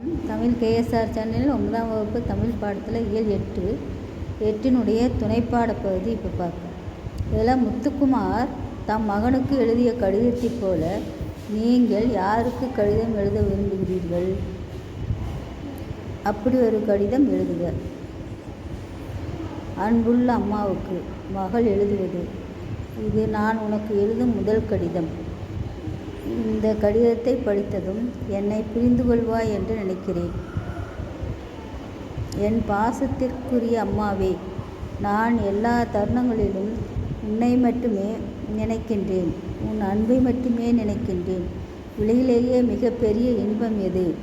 Tamil KSR சேனலில் ஒன்பதாம் வகுப்பு தமிழ் பாடத்தில் இயல் எட்டு எட்டினுடைய துணைப்பாட பகுதி இப்போ பார்ப்போம். இதில் முத்துக்குமார் தம் மகனுக்கு எழுதிய கடிதத்தைப் போல நீங்கள் யாருக்கு கடிதம் எழுத விரும்புகிறீர்கள்? அப்படி ஒரு கடிதம் எழுதுக. அன்புள்ள அம்மாவுக்கு மகள் எழுதுவது. இது நான் உனக்கு எழுதும் முதல் கடிதம். இந்த கடிதத்தை படித்ததும் என்னை புரிந்து கொள்வாய் என்று நினைக்கிறேன். என் பாசத்திற்குரிய அம்மாவே நான் எல்லா தருணங்களிலும் உன்னை மட்டுமே நினைக்கின்றேன். உன் அன்பை மட்டுமே நினைக்கின்றேன். உலகிலேயே மிகப்பெரிய இன்பம் எது?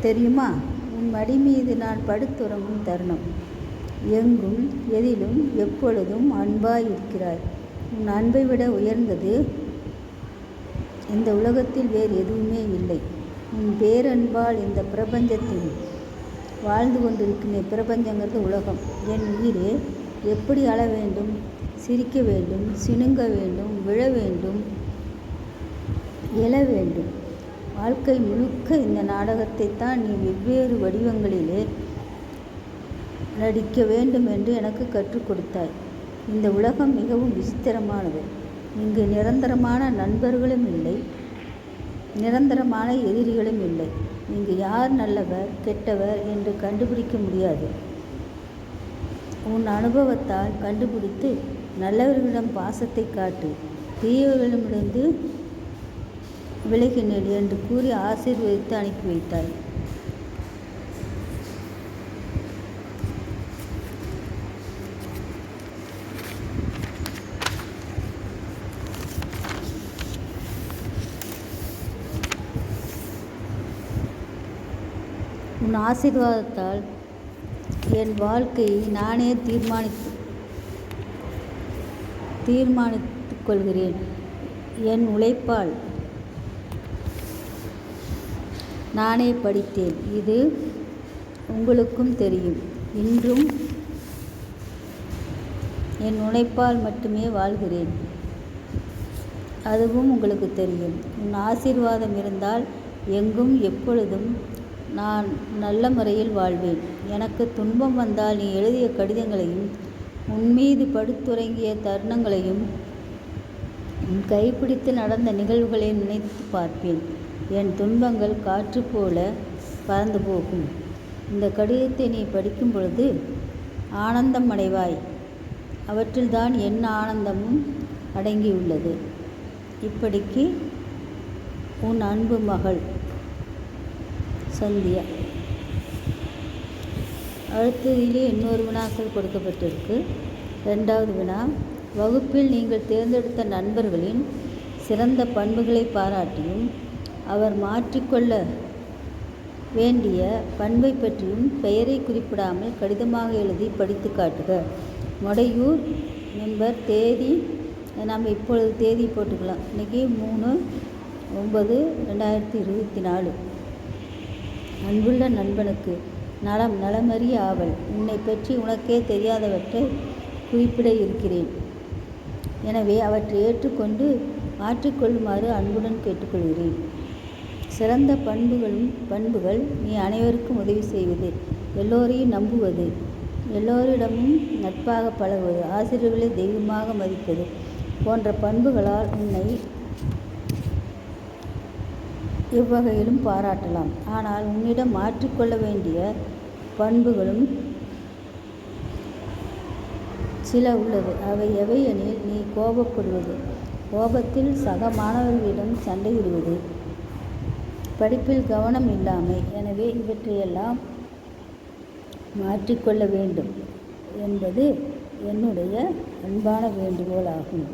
தெரியுமா? உன் மடி மீது நான் படுத்துறங்கும் தருணம். எங்கும் எதிலும் எப்பொழுதும் அன்பாய் இருக்கிறாய். உன் அன்பை விட உயர்ந்தது இந்த உலகத்தில் வேறு எதுவுமே இல்லை. உன் பேரன்பால் இந்த பிரபஞ்சத்தில் வாழ்ந்து கொண்டிருக்கிறேன் பிரபஞ்சங்கிறது உலகம். என் உயிரே எப்படி அழ வேண்டும் சிரிக்க வேண்டும் சினுங்க வேண்டும் விழ வேண்டும் எழ வேண்டும்? வாழ்க்கை முழுக்க இந்த நாடகத்தை தான் நீ வெவ்வேறு வடிவங்களிலே நடிக்க வேண்டும் என்று எனக்கு கற்றுக் கொடுத்தாய். இந்த உலகம் மிகவும் விசித்திரமானது. இங்கு நிரந்தரமான நண்பர்களும் இல்லை. நிரந்தரமான எதிரிகளும் இல்லை. இங்கு யார் நல்லவர் கெட்டவர் என்று கண்டுபிடிக்க முடியாது. உன் அனுபவத்தால் கண்டுபிடித்து நல்லவர்களிடம் பாசத்தை காட்டு. தீயவர்களிடமிருந்து விலகினேன் என்று கூறி ஆசீர்வதித்து அனுப்பி வைத்தாய். உன் ஆசீர்வாதத்தால் என் வாழ்க்கையை நானே தீர்மானித்து தீர்மானித்து கொள்கிறேன். என் உழைப்பால் நானே படித்தேன். இது உங்களுக்கும் தெரியும். இன்றும் என் உழைப்பால் மட்டுமே வாழ்கிறேன். அதுவும் உங்களுக்கு தெரியும். உன் ஆசீர்வாதம் இருந்தால் எங்கும் எப்பொழுதும் நான் நல்ல முறையில் வாழ்வேன். எனக்கு துன்பம் வந்தால் நீ எழுதிய கடிதங்களையும் உன் மீது படுத்துறங்கிய தருணங்களையும் உன் கைப்பிடித்து நடந்த நிகழ்வுகளை நினைத்து பார்ப்பேன். என் துன்பங்கள் காற்று போல பறந்து போகும். இந்த கடிதத்தை நீ படிக்கும் பொழுது ஆனந்தம் அடைவாய். அவற்றில்தான் என் ஆனந்தமும் அடங்கியுள்ளது. இப்படிக்கு உன் அன்பு மகள். சந்தியா. அடுத்ததிலே இன்னொரு வினாக்கள் கொடுக்கப்பட்டிருக்கு. ரெண்டாவது வினா வகுப்பில் நீங்கள் தேர்ந்தெடுத்த நண்பர்களின் சிறந்த பண்புகளை பாராட்டியும் அவர் மாற்றிக்கொள்ள வேண்டிய பண்பை பற்றியும் பெயரை குறிப்பிடாமல் கடிதமாக எழுதி படித்து காட்டுக. மொடையூர் நம்பர் தேதி நம்ம இப்பொழுது தேதி போட்டுக்கலாம். இன்றைக்கி மூணு ஒன்பது ரெண்டாயிரத்தி இருபத்தி நாலு. அன்புள்ள நண்பனுக்கு நலம் நலமறிய ஆவல். உன்னை பற்றி உனக்கே தெரியாதவற்றை குறிப்பிட இருக்கிறேன். எனவே அவற்றை ஏற்றுக்கொண்டு மாற்றிக்கொள்ளுமாறு அன்புடன் கேட்டுக்கொள்கிறேன். சிறந்த பண்புகளும் பண்புகள் நீ அனைவருக்கும் உதவி செய்வது எல்லோரையும் நம்புவது எல்லோரிடமும் நட்பாக பழகுவது ஆசிரியர்களை தெய்வமாக மதிப்பது போன்ற பண்புகளால் உன்னை எவ்வகையிலும் பாராட்டலாம். ஆனால் உன்னிடம் மாற்றிக்கொள்ள வேண்டிய பண்புகளும் சில உள்ளது. அவை எவை எனில் நீ கோபப்படுவது கோபத்தில் சக மாணவர்களிடம் சண்டையிடுவது படிப்பில் கவனம் இல்லாமை எனவே இவற்றையெல்லாம் மாற்றிக்கொள்ள வேண்டும் என்பது என்னுடைய அன்பான வேண்டுகோள் ஆகும்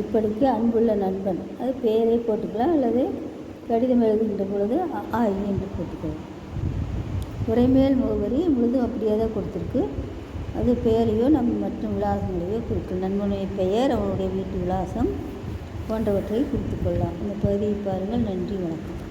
இப்படிக்கு அன்புள்ள நண்பன் அது பெயரை போட்டுக்கலாம் அல்லது கடிதம் எழுதுகின்ற பொழுது ஆ என்று போட்டுக்கலாம் உரைமேல் முகவரி முழுதும் அப்படியே தான் கொடுத்துருக்கு. அது பெயரையோ நம்ம மற்றும் விலாசங்களையோ கொடுக்கலாம் நண்பனுடைய பெயர் அவனுடைய வீட்டு விலாசம் போன்றவற்றை குறித்து கொள்ளலாம். இந்த பகுதியை பாருங்கள். நன்றி வணக்கம்.